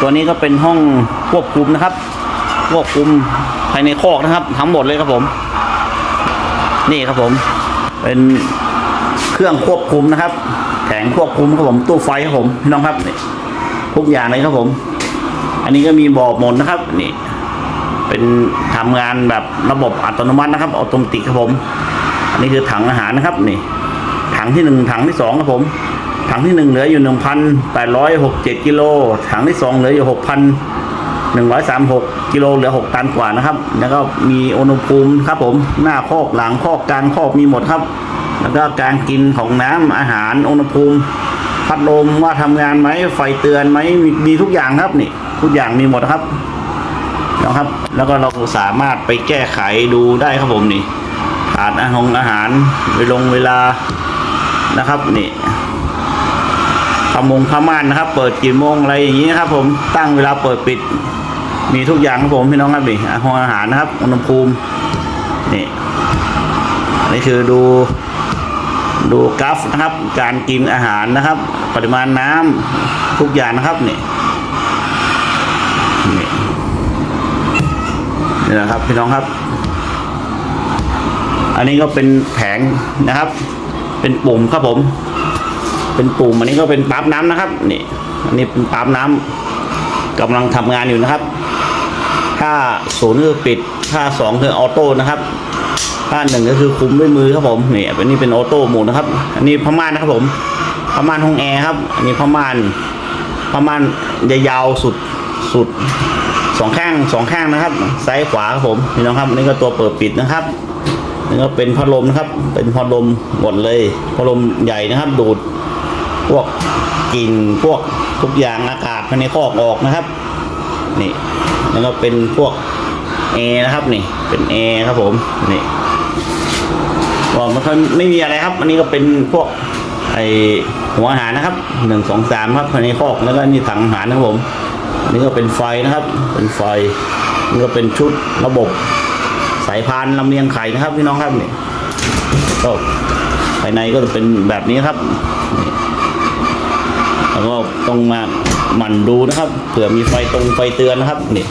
ตัวนี้ก็เป็นห้องควบคุมนะครับ ควบคุมภายในคอกนะครับ ทั้งหมดเลยครับผม นี่ครับผม เป็นเครื่องควบคุมนะครับแผงควบคุมครับผมตู้ไฟครับผมพี่น้องครับนี่ทุกอย่างเลยครับผม อันนี้ก็มีบอกหมดนะครับนี่เป็นทำงานแบบระบบอัตโนมัตินะครับออโตมติครับผม อันนี้คือถังอาหารนะครับนี่ ถังที่หนึ่งถังที่สองครับผม ถังที่หนึ่งเหลืออยู่หนึ่งพันแปดร้อยหกเจ็ดกิโล ถังที่สองเหลืออยู่หกพันหนึ่งร้อยสามหกกิโลเหลือหกตันกว่านะครับ แล้วก็มีอุณหภูมิครับผมหน้าคอกหลังคอกกลางคอกมีหมดครับ แล้วก็การกินของน้ำอาหารอุณหภูมิ พัดลมว่าทำงานไหมไฟเตือนไหมมีมีทุกอย่างครับนี่ ทุกอย่างมีหมดครับนะครับ แล้วก็เราสามารถไปแก้ไขดูได้ครับผมนี่ขาดอาหารอาหารเวลงเวลานะครับนี่ มงพม่านนะครับ เปิดกี่โมงอะไรอย่างนี้นะครับผมตั้งเวลาเปิดปิด มีทุกอย่างครับผมพี่น้องครับนี่อาหารอาหารนะครับอุณหภูมินี่นี่คือดูดูกราฟนะครับ การกินอาหารนะครับ ปริมาณน้ำทุกอย่างนะครับนี่นี่นี่นะครับพี่น้องครับ อันนี้ก็เป็นแผงนะครับ เป็นปุ่มครับผม เป็นปุ่มอันนี้ก็เป็นปั๊มน้ำนะครับนี่อันนี้เป็นปั๊มน้ำกำลังทำงานอยู่นะครับ ถ้าศูนย์คือปิด ถ้าสองคือออโต้นะครับถ้าหนึ่งก็คือคุมด้วยมือครับผมนี่อันนี้เป็นออโต้โหมดนะครับ อันนี้พม่านนะครับผมพม่านห้องแอร์ครับ อันนี้พม่านพม่านยาวสุดสุดสองข้างสองข้างนะครับ ซ้ายขวาครับผมพี่น้องครับนี่ก็ตัวเปิดปิดนะครับนี่ก็เป็นพัดลมนะครับ เป็นพัดลมหมดเลยพัดลมใหญ่นะครับ ดูด พวกกลิ่นพวกทุกอย่างอากาศภายในคอกออกนะครับ นี่แล้วก็เป็นพวกแอร์นะครับนี่เป็นแอร์ครับผมนี่ก็มันไม่มีอะไรครับ อันนี้ก็เป็นพวกไอหัวอาหารนะครับหนึ่งสองสามครับภายในคอกแล้วก็นี่ถังอาหารนะครับผมอันนี้ก็เป็นไฟนะครับ เป็นไฟนี่ก็เป็นชุดระบบสายพานลำเลียงไข่นะครับพี่น้องครับนี่ก็ภายในก็จะเป็นแบบนี้ครับนี่ แล้วก็ต้องมาหมั่นดูนะครับเผื่อมีไฟตรงไฟเตือนนะครับนี่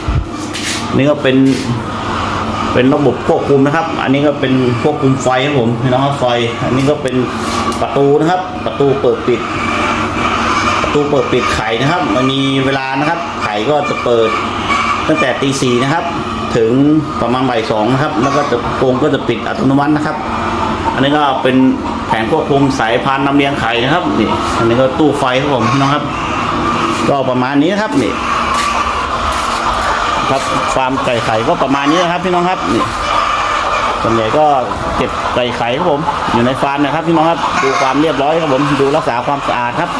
นี่ก็เป็นเป็นระบบควบคุมนะครับ อันนี้ก็เป็นควบคุมไฟครับผมน้องครับไฟ อันนี้ก็เป็นประตูนะครับ ประตูเปิดปิด ประตูเปิดปิดไข่นะครับ มันมีเวลานะครับ ไข่ก็จะเปิดตั้งแต่ตีสี่นะครับ ถึงประมาณบ่ายสองนะครับ แล้วก็จะโกงก็จะปิดอัตโนมัตินะครับ อันนี้ก็เป็น แผงควบคุมสายพานนำเลียงไข่นะครับนี่อันนี้ก็ตู้ไฟครับผมพี่น้องครับ ก็ประมาณนี้นครับนี่ ครับฟาร์มไก่ไข่ก็ประมาณนี้นะครับพี่น้องครับนี่ส่วนใหญ่ก็เก็บไก่ไข่ครับผม อยู่ในฟาร์มนะครับพี่น้องครับดูความเรียบร้อยครับผมดูรักษาความสะอาดครับ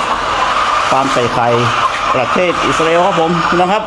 ฟาร์มไก่ไข่ประเทศอิสราเอลครับผมพี่น้องครับ